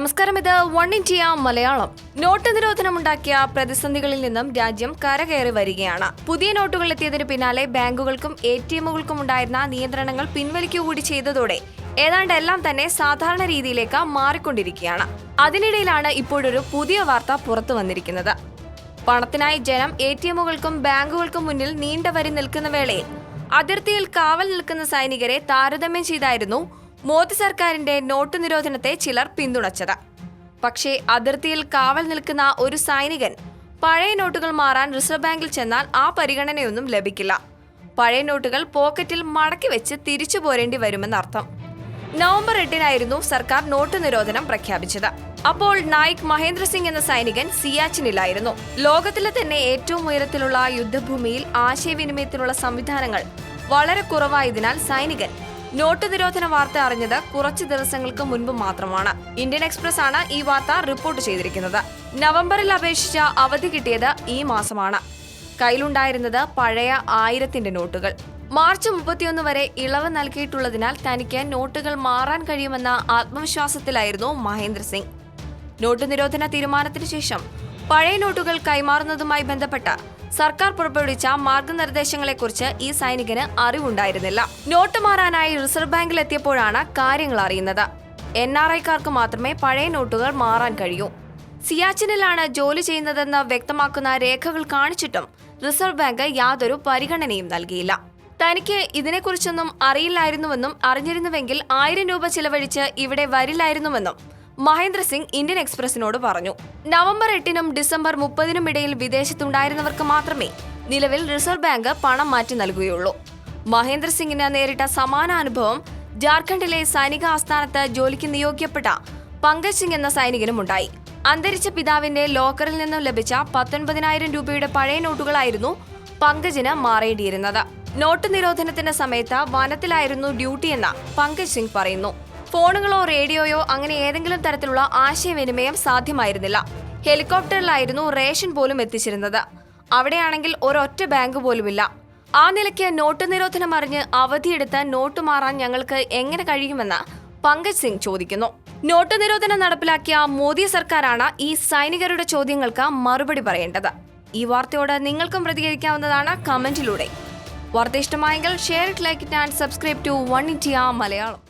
നമസ്കാരം. ഇത് one India Malayalam. Note നിരോധനമുണ്ടാക്കിയ പ്രതിസന്ധികളിൽ നിന്നും രാജ്യം കരകയറി വരികയാണ്. പുതിയ നോട്ടുകൾ എത്തിയതിനു പിന്നാലെ ബാങ്കുകൾക്കും എ ടി എമ്മുകൾക്കും ഉണ്ടായിരുന്ന നിയന്ത്രണങ്ങൾ പിൻവലിക്കുകകൂടി ചെയ്തതോടെ ഏതാണ്ട് എല്ലാം തന്നെ സാധാരണ രീതിയിലേക്ക് മാറിക്കൊണ്ടിരിക്കുകയാണ്. അതിനിടയിലാണ് ഇപ്പോഴൊരു പുതിയ വാർത്ത പുറത്തു വന്നിരിക്കുന്നത്. പണത്തിനായി ജനം എ ടി എമ്മുകൾക്കും ബാങ്കുകൾക്കും മുന്നിൽ നീണ്ടവരി നിൽക്കുന്ന വേളയിൽ അതിർത്തിയിൽ കാവൽ നിൽക്കുന്ന സൈനികരെ താരതമ്യം ചെയ്തായിരുന്നു മോദി സർക്കാരിന്റെ നോട്ട് നിരോധനത്തെ ചിലർ പിന്തുണച്ചത്. പക്ഷേ അതിർത്തിയിൽ കാവൽ നിൽക്കുന്ന ഒരു സൈനികൻ പഴയ നോട്ടുകൾ മാറാൻ റിസർവ് ബാങ്കിൽ ചെന്നാൽ ആ പരിഗണനയൊന്നും ലഭിക്കില്ല. പഴയ നോട്ടുകൾ പോക്കറ്റിൽ മടക്കി വെച്ച് തിരിച്ചു പോരേണ്ടി വരുമെന്നർത്ഥം. നവംബർ എട്ടിനായിരുന്നു സർക്കാർ നോട്ട് നിരോധനം പ്രഖ്യാപിച്ചത്. അപ്പോൾ നായിക് മഹേന്ദ്ര സിംഗ് എന്ന സൈനികൻ സിയാച്ചിനിലായിരുന്നു. ലോകത്തിലെ തന്നെ ഏറ്റവും ഉയരത്തിലുള്ള യുദ്ധഭൂമിയിൽ ആശയവിനിമയത്തിനുള്ള സംവിധാനങ്ങൾ വളരെ കുറവായതിനാൽ സൈനികൻ നോട്ട് നിരോധന വാർത്ത അറിഞ്ഞത് കുറച്ച് ദിവസങ്ങൾക്ക് മുൻപ് മാത്രമാണ്. ഇന്ത്യൻ എക്സ്പ്രസ് ആണ് ഈ വാർത്ത റിപ്പോർട്ട് ചെയ്തിരിക്കുന്നത്. നവംബറിൽ അപേക്ഷിച്ച അവധി കിട്ടിയത് ഈ മാസമാണ്. കയ്യിലുണ്ടായിരുന്നത് പഴയ ആയിരത്തിന്റെ നോട്ടുകൾ. മാർച്ച് മുപ്പത്തിയൊന്ന് വരെ ഇളവ് നൽകിയിട്ടുള്ളതിനാൽ തനിക്ക് നോട്ടുകൾ മാറാൻ കഴിയുമെന്ന ആത്മവിശ്വാസത്തിലായിരുന്നു മഹേന്ദ്ര സിംഗ്. നോട്ട് നിരോധന തീരുമാനത്തിന് ശേഷം പഴയ നോട്ടുകൾ കൈമാറുന്നതുമായി ബന്ധപ്പെട്ട സർക്കാർ പുറപ്പെടുവിച്ച മാർഗനിർദ്ദേശങ്ങളെക്കുറിച്ച് ഈ സൈനികന് അറിവുണ്ടായിരുന്നില്ല. നോട്ട് മാറാനായി റിസർവ് ബാങ്കിൽ എത്തിയപ്പോഴാണ് കാര്യങ്ങൾ അറിയുന്നത്. എൻ ആർ ഐക്കാർക്ക് മാത്രമേ പഴയ നോട്ടുകൾ മാറാൻ കഴിയൂ. സിയാച്ചിനിലാണ് ജോലി ചെയ്യുന്നതെന്ന് വ്യക്തമാക്കുന്ന രേഖകൾ കാണിച്ചിട്ടും റിസർവ് ബാങ്ക് യാതൊരു പരിഗണനയും നൽകിയില്ല. തനിക്ക് ഇതിനെക്കുറിച്ചൊന്നും അറിയില്ലായിരുന്നുവെന്നും അറിഞ്ഞിരുന്നുവെങ്കിൽ ആയിരം രൂപ ചിലവഴിച്ച് ഇവിടെ വരില്ലായിരുന്നുവെന്നും മഹേന്ദ്ര സിംഗ് ഇന്ത്യൻ എക്സ്പ്രസിനോട് പറഞ്ഞു നവംബർ എട്ടിനും ഡിസംബർ മുപ്പതിനും ഇടയിൽ വിദേശത്തുണ്ടായിരുന്നവർക്ക് മാത്രമേ നിലവിൽ റിസർവ് ബാങ്ക് പണം മാറ്റി നൽകുകയുള്ളൂ. മഹേന്ദ്ര സിംഗിന് നേരിട്ട സമാന അനുഭവം ജാർഖണ്ഡിലെ സൈനിക ആസ്ഥാനത്ത് ജോലിക്ക് നിയോഗിക്കപ്പെട്ട പങ്കജ് സിംഗ് എന്ന സൈനികനും ഉണ്ടായി. അന്തരിച്ച പിതാവിന്റെ ലോക്കറിൽ നിന്നും ലഭിച്ച പത്തൊൻപതിനായിരം രൂപയുടെ പഴയ നോട്ടുകളായിരുന്നു പങ്കജിന് മാറേണ്ടിയിരുന്നത്. നോട്ട് നിരോധനത്തിന്റെ സമയത്ത് വനത്തിലായിരുന്നു ഡ്യൂട്ടിയെന്ന് പങ്കജ് സിംഗ് പറയുന്നു. ഫോണുകളോ റേഡിയോയോ അങ്ങനെ ഏതെങ്കിലും തരത്തിലുള്ള ആശയവിനിമയം സാധ്യമായിരുന്നില്ല. ഹെലികോപ്റ്ററിലായിരുന്നു റേഷൻ പോലും എത്തിച്ചിരുന്നത്. അവിടെയാണെങ്കിൽ ഒരൊറ്റ ബാങ്ക് പോലുമില്ല. ആ നിലയ്ക്ക് നോട്ട് നിരോധനം അറിഞ്ഞ് അവധിയെടുത്ത് നോട്ട് മാറാൻ ഞങ്ങൾക്ക് എങ്ങനെ കഴിയുമെന്ന് പങ്കജ് സിംഗ് ചോദിക്കുന്നു. നോട്ട് നിരോധനം നടപ്പിലാക്കിയ മോദി സർക്കാരാണ് ഈ സൈനികരുടെ ചോദ്യങ്ങൾക്ക് മറുപടി പറയേണ്ടത്. ഈ വാർത്തയോട് നിങ്ങൾക്കും പ്രതികരിക്കാവുന്നതാണ് കമന്റിലൂടെ. വാർത്ത ഇഷ്ടമായെങ്കിൽ share it like it and subscribe to one India Malayalam.